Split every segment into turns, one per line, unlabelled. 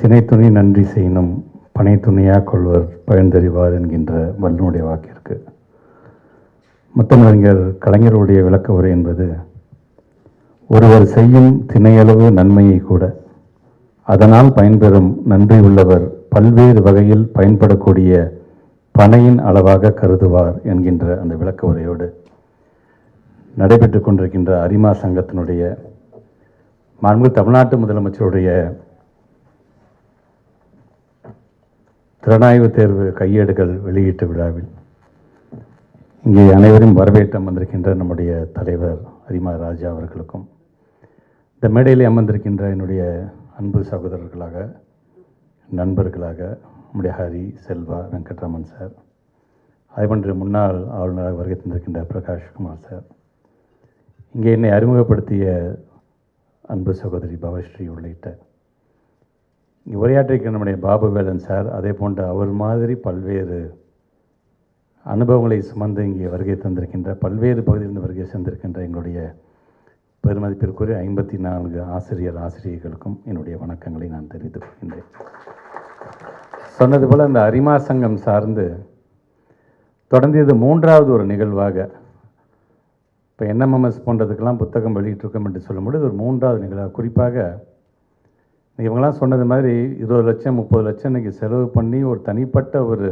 திணைத்துணி நன்றி செய்யணும். பனை துணையாக கொள்வர் பயன்தறிவார் என்கின்ற வல்லுனுடைய வாக்கிற்கு. முத்தமிழறிஞர் கலைஞருடைய விளக்க உரை என்பது ஒருவர் செய்யும் திணையளவு நன்மையை கூட அதனால் பயன்பெறும் நன்றி உள்ளவர் பல்வேறு வகையில் பயன்படக்கூடிய பனையின் அளவாக கருதுவார் என்கின்ற அந்த விளக்க உரையோடு நடைபெற்று கொண்டிருக்கின்ற அரிமா சங்கத்தினுடைய மாண்பு தமிழ்நாட்டு முதலமைச்சருடைய திறனாய்வு தேர்வு கையேடுகள் வெளியீட்டு விழாவில் இங்கே அனைவரும் வரவேற்று அமர்ந்திருக்கின்ற நம்முடைய தலைவர் அரிமா ராஜா அவர்களுக்கும் இந்த மேடையிலே அமர்ந்திருக்கின்ற என்னுடைய அன்பு சகோதரர்களாக நண்பர்களாக நம்முடைய ஹரி செல்வா வெங்கட்ராமன் சார் அதேபோன்று முன்னாள் ஆளுநராக வருகை தந்திருக்கின்ற பிரகாஷ்குமார் சார் இங்கே என்னை அறிமுகப்படுத்திய அன்பு சகோதரி பவஸ்ரீ உள்ளிட்ட உரையாற்றிருக்கிற நம்முடைய பாபு வேலன் சார் அதே போன்ற அவர் மாதிரி பல்வேறு அனுபவங்களை சுமந்து இங்கே வருகை தந்திருக்கின்ற பல்வேறு பகுதியிலிருந்து வருகை சேர்ந்திருக்கின்ற எங்களுடைய பெருமதிப்பிற்குரிய ஐம்பத்தி நான்கு ஆசிரியர் ஆசிரியர்களுக்கும் என்னுடைய வணக்கங்களை நான் தெரிவித்துக் கொள்கின்றேன். சொன்னது போல் அந்த அரிமா சங்கம் சார்ந்து தொடர்ந்து இது மூன்றாவது ஒரு நிகழ்வாக இப்போ என்எம்எம்எஸ் போன்றதுக்கெல்லாம் புத்தகம் வெளியிட்டிருக்கோம் என்று சொல்லும்போது ஒரு மூன்றாவது நிகழ்வாக குறிப்பாக இவங்கெல்லாம் சொன்னது மாதிரி இருபது லட்சம் முப்பது லட்சம் இன்றைக்கி செலவு பண்ணி ஒரு தனிப்பட்ட ஒரு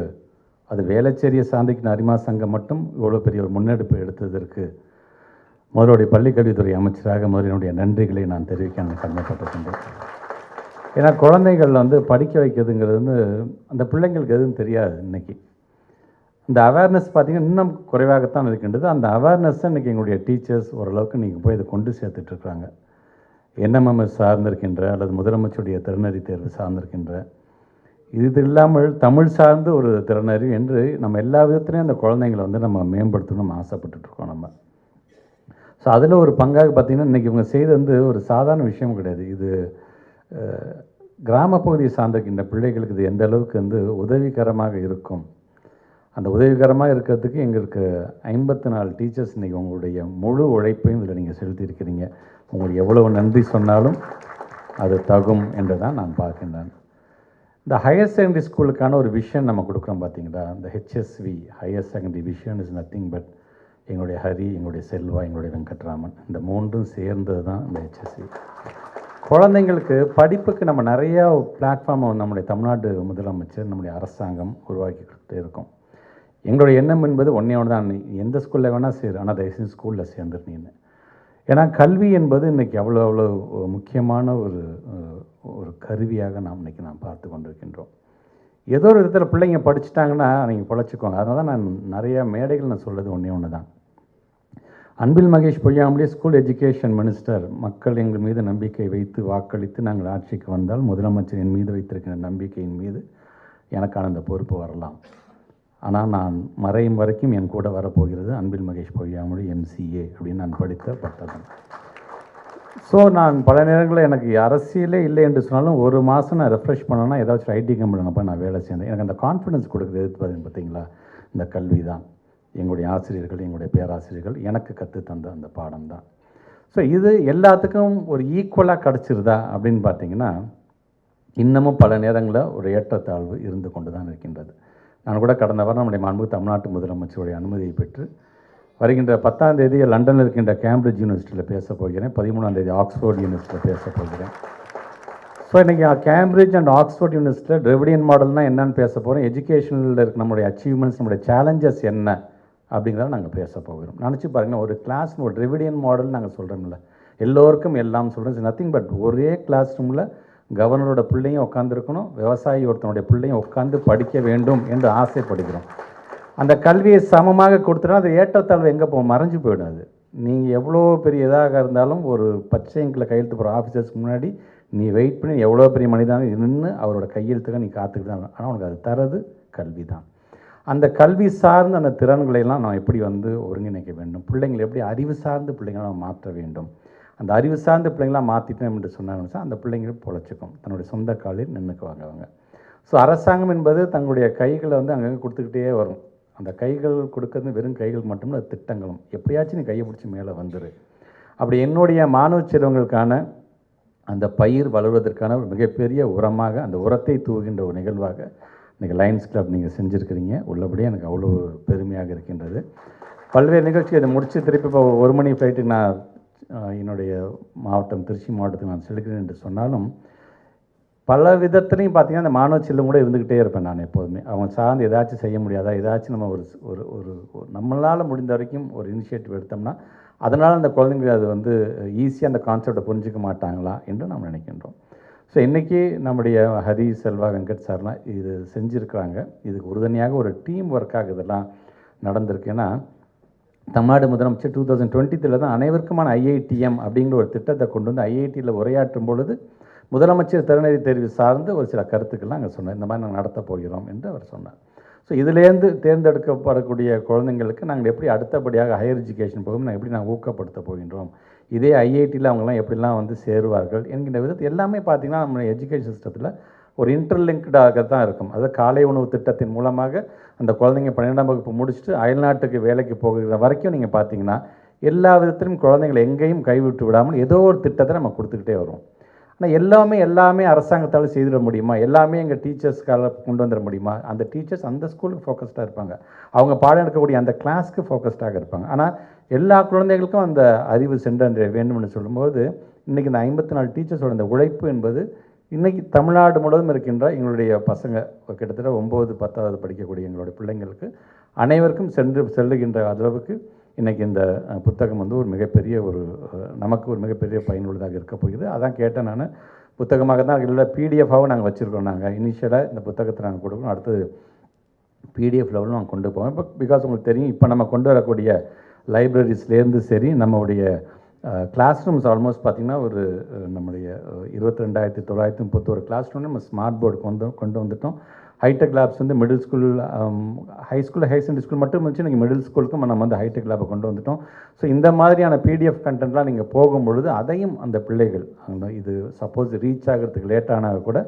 அது வேலைச்சேரியை சார்ந்திக்கின அரிமா சங்கம் மட்டும் இவ்வளோ பெரிய ஒரு முன்னெடுப்பு எடுத்ததற்கு முதலுடைய பள்ளிக்கல்வித்துறை அமைச்சராக முதலினுடைய நன்றிகளை நான் தெரிவிக்க நான் கடமைப்பட்டிருக்கின்றேன் ஏன்னா குழந்தைகள் வந்து படிக்க வைக்கிறதுங்கிறது வந்து அந்த பிள்ளைங்களுக்கு எதுவும் தெரியாது இன்னைக்கு. இந்த அவேர்னஸ் பார்த்திங்கன்னா இன்னும் குறைவாகத்தான் இருக்கின்றது. அந்த அவேர்னஸை இன்றைக்கி எங்களுடைய டீச்சர்ஸ் ஓரளவுக்கு நீங்கள் போய் இதை கொண்டு சேர்த்துட்ருக்குறாங்க என்எம்எம்எஸ் சார்ந்திருக்கின்ற அல்லது முதலமைச்சருடைய திறனறி தேர்வு சார்ந்திருக்கின்ற இது இல்லாமல் தமிழ் சார்ந்த ஒரு திறனறிவு என்று நம்ம எல்லா விதத்துலையும் அந்த குழந்தைங்களை வந்து நம்ம மேம்படுத்தணும்னு ஆசைப்பட்டுட்ருக்கோம் நம்ம. ஸோ அதில் ஒரு பங்காக பார்த்திங்கன்னா இன்றைக்கி இவங்க செய்து வந்து ஒரு சாதாரண விஷயம் கிடையாது. இது கிராமப்பகுதியை சார்ந்திருக்கின்ற பிள்ளைகளுக்கு இது எந்த அளவுக்கு வந்து உதவிகரமாக இருக்கும்? அந்த உதவிகரமாக இருக்கிறதுக்கு எங்களுக்கு ஐம்பத்தி நாலு டீச்சர்ஸ் இன்றைக்கி உங்களுடைய முழு உழைப்பையும் இதில் நீங்கள் செலுத்தியிருக்கிறீங்க. உங்களுக்கு எவ்வளவு நன்றி சொன்னாலும் அது தகும் என்று தான் நான் பார்க்கின்றேன். இந்த ஹையர் செகண்டரி ஸ்கூலுக்கான ஒரு விஷன் நம்ம கொடுக்குறோம் பார்த்தீங்களா? இந்த HSV higher secondary vision is nothing but எங்களுடைய ஹரி எங்களுடைய செல்வா எங்களுடைய வெங்கட்ராமன். இந்த மூன்றும் சேர்ந்தது தான் இந்த ஹெச்எஸ்வி குழந்தைங்களுக்கு படிப்புக்கு நம்ம நிறையா பிளாட்ஃபார்மை நம்முடைய தமிழ்நாடு முதலமைச்சர் நம்முடைய அரசாங்கம் உருவாக்கி கொடுத்துட்டே இருக்கோம். எங்களுடைய எண்ணம் என்பது ஒன்றே ஒன்று தான் எந்த ஸ்கூலில் வேணால் சேர் ஆனால் தயவுசெய்து ஸ்கூலில் சேர்ந்துருந்தீன்னு ஏன்னா கல்வி என்பது இன்றைக்கி அவ்வளோ அவ்வளோ முக்கியமான ஒரு ஒரு கருவியாக நாம் இன்றைக்கி நாம் பார்த்து கொண்டிருக்கின்றோம். ஏதோ ஒரு விதத்தில் பிள்ளைங்க படிச்சிட்டாங்கன்னா நீங்கள் பிழைச்சிக்கோங்க. அதனால தான் நான் நிறையா மேடைகள் நான் சொல்கிறது ஒன்றே ஒன்று தான். அன்பில் மகேஷ் பொய்யாமலே ஸ்கூல் எஜுகேஷன் மினிஸ்டர் மக்கள் எங்கள் மீது நம்பிக்கை வைத்து வாக்களித்து நாங்கள் ஆட்சிக்கு வந்தால் முதலமைச்சரின் மீது வைத்திருக்கிற நம்பிக்கையின் மீது எனக்கான அந்த பொறுப்பு வரலாம். ஆனால் நான் மறையும் வரைக்கும் என் கூட வரப்போகிறது அன்பில் மகேஷ் பொய்யாமொழி எம்சிஏ அப்படின்னு நான் படித்த புத்தகம். ஸோ நான் பல நேரங்களில் எனக்கு அரசியலே இல்லை என்று சொன்னாலும் ஒரு மாதம் நான் ரெஃப்ரெஷ் பண்ணேன்னா ஏதாச்சும் ஐடி கம்பெனியில் போய் நான் வேலை செய்யணும் எனக்கு அந்த கான்ஃபிடன்ஸ் கொடுக்குறது எது பார்த்தீங்களா? இந்த கல்வி தான். எங்களுடைய ஆசிரியர்கள் எங்களுடைய பேராசிரியர்கள் எனக்கு கற்று தந்த அந்த பாடம் தான். ஸோ இது எல்லாத்துக்கும் ஒரு ஈக்குவலாக கிடச்சிருதா அப்படின்னு பார்த்தீங்கன்னா இன்னமும் பல நேரங்களில் ஒரு ஏற்றத்தாழ்வு இருந்து கொண்டு தான் இருக்கின்றது. நான் கூட கடந்த வாரம் நம்முடைய மாண்பு தமிழ்நாட்டு முதலமைச்சருடைய அனுமதியை பெற்று வருகின்ற பத்தாம் தேதி லண்டனில் இருக்கின்ற கேம்பிரிட்ஜ் யூனிவர்சிட்டியில் பேச போகிறேன். பதிமூணாம் தேதி ஆக்ஸ்ஃபோர்ட் யூனிவர்சிட்டியில் பேச போகிறேன். ஸோ இன்றைக்கி கேம்பிரிட்ஜ் அண்ட் ஆக்ஸ்ஃபோர்ட் யூனிவர்சிட்டியில் டிரெவிடியன் மாடல்னா என்னன்னு பேச போகிறோம் எஜுகேஷனில் இருக்க நம்மளுடைய அச்சீவ்மெண்ட்ஸ் நம்முடைய சேலஞ்சஸ் என்ன அப்படிங்கிறத நாங்கள் பேச போகிறோம். நினச்சி பாருங்கள் ஒரு கிளாஸ் ஒரு டிரெவிடியன் மாடல் நாங்கள் சொல்கிறோம்ல எல்லோருக்கும் எல்லாம் சொல்கிறோம் நத்திங் பட் ஒரே கிளாஸ் ரூமில் கவர்னரோட பிள்ளையும் உட்காந்துருக்கணும் விவசாயி ஒருத்தனுடைய பிள்ளையும் உட்காந்து படிக்க வேண்டும் என்று ஆசைப்படுகிறோம். அந்த கல்வியை சமமாக கொடுத்துட்டா அது ஏற்றத்தாழ்வு எங்கே போ மறைஞ்சு போயிடும் அது. நீங்கள் எவ்வளோ பெரிய இதாக இருந்தாலும் ஒரு பச்சை கையெழுத்து போகிற ஆஃபீஸர்ஸ்க்கு முன்னாடி நீ வெயிட் பண்ணி எவ்வளோ பெரிய மனிதனாக நின்று அவரோட கையெழுத்துக்க நீ காத்துக்கிட்டு தான் ஆனால் உனக்கு அது தரது கல்வி தான். அந்த கல்வி சார்ந்த அந்த திறன்களையெல்லாம் நான் நாம் எப்படி வந்து ஒருங்கிணைக்க வேண்டும்? பிள்ளைங்களை எப்படி அறிவு சார்ந்த பிள்ளைங்களை நாம் மாற்ற வேண்டும்? அந்த அறிவு சார்ந்த பிள்ளைங்களாம் மாற்றிட்டோம் என்று சொன்னாங்கன்னு அந்த பிள்ளைங்களும் பொழைச்சிக்கும். தன்னுடைய சொந்த காலில் நின்றுக்குவாங்க அவங்க ஸோ அரசாங்கம் என்பது தங்களுடைய கைகளை வந்து அங்கங்கே கொடுத்துக்கிட்டே வரும். அந்த கைகள் கொடுக்கறது வெறும் கைகள் மட்டும் அது திட்டங்களும். எப்படியாச்சும் நீ கையை பிடிச்சி மேலே வந்துரு. அப்படி என்னுடைய மாணவ செல்வங்களுக்கான அந்த பயிர் வளர்வதற்கான ஒரு மிகப்பெரிய உரமாக அந்த உரத்தை தூவுகின்ற ஒரு நிகழ்வாக இன்றைக்கி லயன்ஸ் கிளப் நீங்கள் செஞ்சுருக்கிறீங்க. உள்ளபடியே எனக்கு அவ்வளோ பெருமையாக இருக்கின்றது. பல்வேறு நிகழ்ச்சி அதை முடித்து திருப்பி இப்போ ஒரு மணி ஃப்ளைட்டுக்கு நான் என்னுடைய மாவட்டம் திருச்சி மாவட்டத்துக்கு நான் செலுக்கிறேன் என்று சொன்னாலும் பல விதத்துலையும் பார்த்தீங்கன்னா அந்த மாணவ செல்லும் கூட இருந்துக்கிட்டே இருப்பேன் நான் எப்போதுமே. அவங்க சார்ந்து ஏதாச்சும் செய்ய முடியாதா ஏதாச்சும் நம்ம ஒரு ஒரு ஒரு ஒரு நம்மளால் முடிந்த வரைக்கும் ஒரு இனிஷியேட்டிவ் எடுத்தோம்னா அதனால் அந்த குழந்தைங்க அது வந்து ஈஸியாக அந்த கான்செப்டை புரிஞ்சிக்க மாட்டாங்களா என்று நாம் நினைக்கின்றோம். ஸோ இன்றைக்கி நம்முடைய ஹரி செல்வா வெங்கட் சார்லாம் இது செஞ்சுருக்கிறாங்க. இதுக்கு உறுதுணையாக ஒரு டீம் ஒர்க்காக இதெல்லாம் நடந்திருக்கு. ஏன்னா தமிழ்நாடு முதலமைச்சர் டூ தௌசண்ட் டுவெண்ட்டி தான் அனைவருக்குமான ஐஐடிஎம் அப்படிங்கிற ஒரு திட்டத்தை கொண்டு வந்து ஐஐடியில் உரையாற்றும் பொழுது முதலமைச்சர் திறனறி தேர்வு சார்ந்து ஒரு சில கருத்துக்கள்லாம் அங்கே சொன்னார். இந்த மாதிரி நாங்கள் நடத்தப் போகிறோம் என்று அவர் சொன்னார். ஸோ இதுலேருந்து தேர்ந்தெடுக்கப்படக்கூடிய குழந்தைங்களுக்கு நாங்கள் எப்படி அடுத்தபடியாக ஹையர் எஜுகேஷன் போகும் நாங்கள் எப்படி நாங்கள் ஊக்கப்படுத்த போகின்றோம்? இதே ஐஐடியில் அவங்கெல்லாம் எப்படிலாம் வந்து சேருவார்கள்? என்கின்ற விதத்தில் எல்லாமே பார்த்திங்கன்னா நம்ம எஜுகேஷன் சிஸ்டத்தில் ஒரு இன்டர்லிங்க்டாக தான் இருக்கும். அதாவது காலை உணவு திட்டத்தின் மூலமாக அந்த குழந்தைங்க பன்னிரெண்டாம் வகுப்பு முடிச்சுட்டு அயல்நாட்டுக்கு வேலைக்கு போகிற வரைக்கும் நீங்கள் பார்த்தீங்கன்னா எல்லா விதத்திலும் குழந்தைங்களை எங்கேயும் கைவிட்டு விடாமல் ஏதோ ஒரு திட்டத்தை நம்ம கொடுத்துக்கிட்டே வருவோம். ஆனால் எல்லாமே எல்லாமே அரசாங்கத்தால் செய்திட முடியுமா? எல்லாமே எங்கள் டீச்சர்ஸ்க்காக கொண்டு வந்துட முடியுமா? அந்த டீச்சர்ஸ் அந்த ஸ்கூலுக்கு ஃபோக்கஸ்டாக இருப்பாங்க. அவங்க பாடம் எடுக்கக்கூடிய அந்த கிளாஸ்க்கு ஃபோக்கஸ்டாக இருப்பாங்க. ஆனால் எல்லா குழந்தைகளுக்கும் அந்த அறிவு சென்றடைய வேண்டும்னு சொல்லும்போது இன்றைக்கி இந்த ஐம்பத்தி நாலு டீச்சர்ஸோட இந்த உழைப்பு என்பது இன்றைக்கி தமிழ்நாடு முழுவதும் இருக்கின்ற எங்களுடைய பசங்க கிட்டத்தட்ட ஒம்பது பத்தாவது படிக்கக்கூடிய எங்களுடைய பிள்ளைங்களுக்கு அனைவருக்கும் சென்று செல்லுகின்ற அளவுக்கு இன்றைக்கி இந்த புத்தகம் வந்து ஒரு மிகப்பெரிய ஒரு நமக்கு ஒரு மிகப்பெரிய பயனுள்ளதாக இருக்க போகுது. அதான் கேட்டேன் நான். புத்தகமாக தான் இல்லை பிடிஎஃபாகவும் நாங்கள் வச்சுருக்கோம் நாங்கள் இனிஷியலாக இந்த புத்தகத்தை நாங்கள் கொடுக்கணும். அடுத்தது பிடிஎஃப் லெவலில் நாங்கள் கொண்டு போவோம். இப்போ பிகாஸ் உங்களுக்கு தெரியும் இப்போ நம்ம கொண்டு வரக்கூடிய லைப்ரரிஸ்லேருந்து சரி நம்மளுடைய கிளாஸ் ரூம்ஸ் ஆல்மோஸ்ட் பார்த்திங்கன்னா ஒரு நம்முடைய இருபத்தி ரெண்டாயிரத்தி தொள்ளாயிரத்தி முப்பத்தோரு கிளாஸ் ரூம் நம்ம ஸ்மார்ட் போர்டு கொண்டு கொண்டு வந்துட்டோம். ஹைடெக் லேப்ஸ் வந்து middle school high school high secondary school மட்டும் இருந்துச்சு நீங்கள் மிடில் ஸ்கூலுக்கும் நம்ம வந்து ஹைடெக் லேபை கொண்டு வந்துட்டோம். ஸோ இந்த மாதிரியான பிடிஎஃப் கண்டென்ட்லாம் நீங்கள் போகும்பொழுது அதையும் அந்த பிள்ளைகள் அந்த இது சப்போஸ் ரீச் ஆகிறதுக்கு லேட் ஆனால் கூட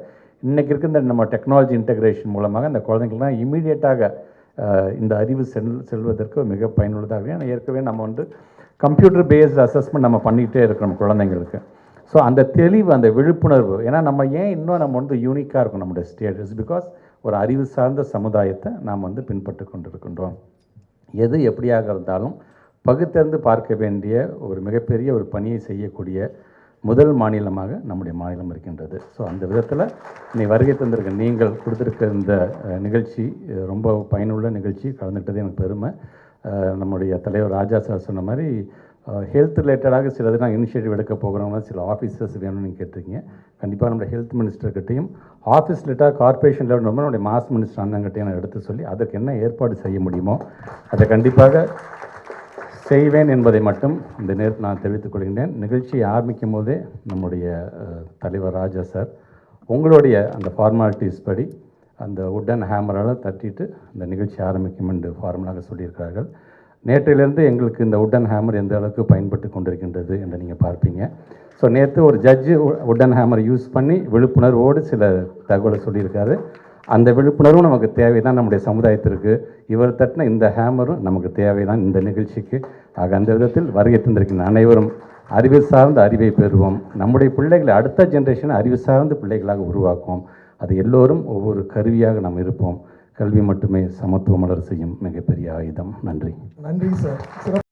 இன்றைக்கி இருக்க இந்த நம்ம டெக்னாலஜி இன்டெகிரேஷன் மூலமாக அந்த குழந்தைங்கள்லாம் இமீடியட்டாக இந்த அறிவு செல் செல்வதற்கு மிக பயனுள்ளதாக ஏன்னா ஏற்கனவே நம்ம வந்து கம்ப்யூட்டர் பேஸ்ட் அசஸ்மெண்ட் நம்ம பண்ணிக்கிட்டே இருக்கிறோம் குழந்தைங்களுக்கு. ஸோ அந்த தெளிவு அந்த விழிப்புணர்வு ஏன்னா நம்ம ஏன் இன்னும் நம்ம வந்து யூனிக்காக இருக்கும் நம்முடைய ஸ்டேட்டஸ் பிகாஸ் ஒரு அறிவு சார்ந்த சமுதாயத்தை நாம் வந்து பின்பற்றி கொண்டிருக்கின்றோம். எது எப்படியாக இருந்தாலும் பகுத்தறிந்து பார்க்க வேண்டிய ஒரு மிகப்பெரிய ஒரு பணியை செய்யக்கூடிய முதல் மாநிலமாக நம்முடைய மாநிலம் இருக்கின்றது. ஸோ அந்த விதத்தில் நீ வருகை தந்திருக்க நீங்கள் கொடுத்துருக்க இந்த நிகழ்ச்சி ரொம்ப பயனுள்ள நிகழ்ச்சி. கலந்துக்கிட்டது எனக்கு பெருமை. நம்முடைய தலைவர் ராஜா சார் சொன்ன மாதிரி ஹெல்த் ரிலேட்டடாக சிலது நான் இனிஷியேட்டிவ் எடுக்க போகிறோம்னா சில ஆஃபீஸர்ஸ் வேணும்னு கேட்டிருக்கீங்க. கண்டிப்பாக நம்முடைய ஹெல்த் மினிஸ்டர்கிட்டையும் ஆஃபீஸ் ரிலேட்டாக கார்ப்பரேஷன் லெவல் நம்முடைய மாஸ் மினிஸ்டர் அண்ணங்கிட்டையும் நான் எடுத்து சொல்லி அதற்கு என்ன ஏற்பாடு செய்ய முடியுமோ அதை கண்டிப்பாக செய்வேன் என்பதை மட்டும் இந்த நேரத்தில் நான் தெரிவித்துக் கொள்கின்றேன். நிகழ்ச்சியை ஆரம்பிக்கும் போதே நம்முடைய தலைவர் ராஜா சார் உங்களுடைய அந்த ஃபார்மாலிட்டிஸ் படி அந்த உட்டன் ஹேமரால் தட்டிட்டு இந்த நிகழ்ச்சி ஆரம்பிக்கும் என்று ஃபார்மலாக சொல்லியிருக்கிறார்கள். நேற்றிலிருந்து எங்களுக்கு இந்த உட்டன் ஹேமர் எந்த அளவுக்கு பயன்பட்டு கொண்டிருக்கின்றது என்று நீங்கள் பார்ப்பீங்க. ஸோ நேற்று ஒரு ஜட்ஜு உட்டன் ஹேமர் யூஸ் பண்ணி விழிப்புணர்வோடு சில தகவலை சொல்லியிருக்காரு. அந்த விழிப்புணர்வும் நமக்கு தேவைதான் நம்முடைய சமுதாயத்திற்கு. இவர் தட்டின இந்த ஹேமரும் நமக்கு தேவைதான் இந்த நிகழ்ச்சிக்கு. ஆக அந்த விதத்தில் வருகை தந்திருக்கின்ற அனைவரும் அறிவு சார்ந்த அறிவை பெறுவோம். நம்முடைய பிள்ளைகளை அடுத்த ஜென்ரேஷன் அறிவு சார்ந்த பிள்ளைகளாக உருவாக்குவோம். அது எல்லோரும் ஒவ்வொரு கருவியாக நாம் இருப்போம். கல்வி மட்டுமே சமத்துவ மலர் செய்யும் மிகப்பெரிய ஆயுதம். நன்றி.
நன்றி சார்.